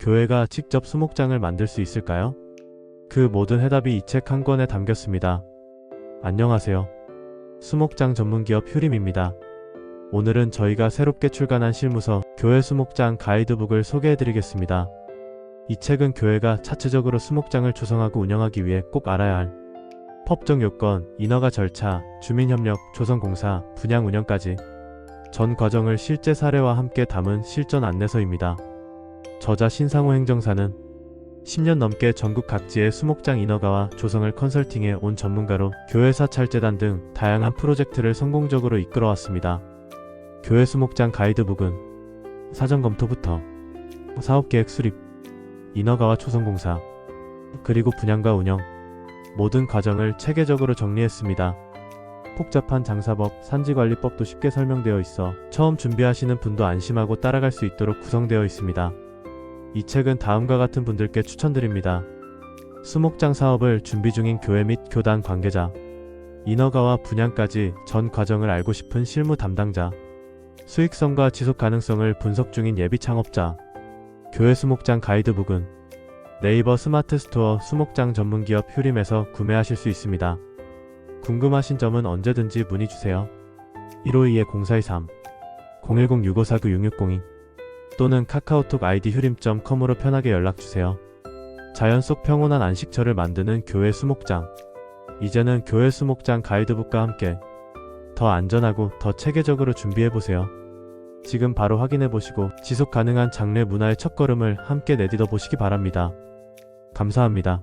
교회가 직접 수목장을 만들 수 있을까요? 그 모든 해답이 이 책 한 권에 담겼습니다. 안녕하세요. 수목장 전문기업 휴림입니다. 오늘은 저희가 새롭게 출간한 실무서 교회 수목장 가이드북을 소개해드리겠습니다. 이 책은 교회가 자체적으로 수목장을 조성하고 운영하기 위해 꼭 알아야 할 법정 요건, 인허가 절차, 주민협력, 조성공사, 분양 운영까지 전 과정을 실제 사례와 함께 담은 실전 안내서입니다. 저자 신상호 행정사는 10년 넘게 전국 각지의 수목장 인허가와 조성을 컨설팅해 온 전문가로 교회 사찰재단 등 다양한 프로젝트를 성공적으로 이끌어왔습니다. 교회 수목장 가이드북은 사전 검토부터 사업계획 수립, 인허가와 초성공사, 그리고 분양과 운영, 모든 과정을 체계적으로 정리했습니다. 복잡한 장사법, 산지관리법도 쉽게 설명되어 있어 처음 준비하시는 분도 안심하고 따라갈 수 있도록 구성되어 있습니다. 이 책은 다음과 같은 분들께 추천드립니다. 수목장 사업을 준비 중인 교회 및 교단 관계자, 인허가와 분양까지 전 과정을 알고 싶은 실무 담당자, 수익성과 지속 가능성을 분석 중인 예비 창업자, 교회 수목장 가이드북은 네이버 스마트 스토어 수목장 전문 기업 휴림에서 구매하실 수 있습니다. 궁금하신 점은 언제든지 문의 주세요. 152-0423 010-6549-6602 또는 카카오톡 아이디 휴림.com으로 편하게 연락 주세요. 자연 속 평온한 안식처를 만드는 교회 수목장. 이제는 교회 수목장 가이드북과 함께 더 안전하고 더 체계적으로 준비해 보세요. 지금 바로 확인해 보시고 지속 가능한 장래 문화의 첫걸음을 함께 내딛어 보시기 바랍니다. 감사합니다.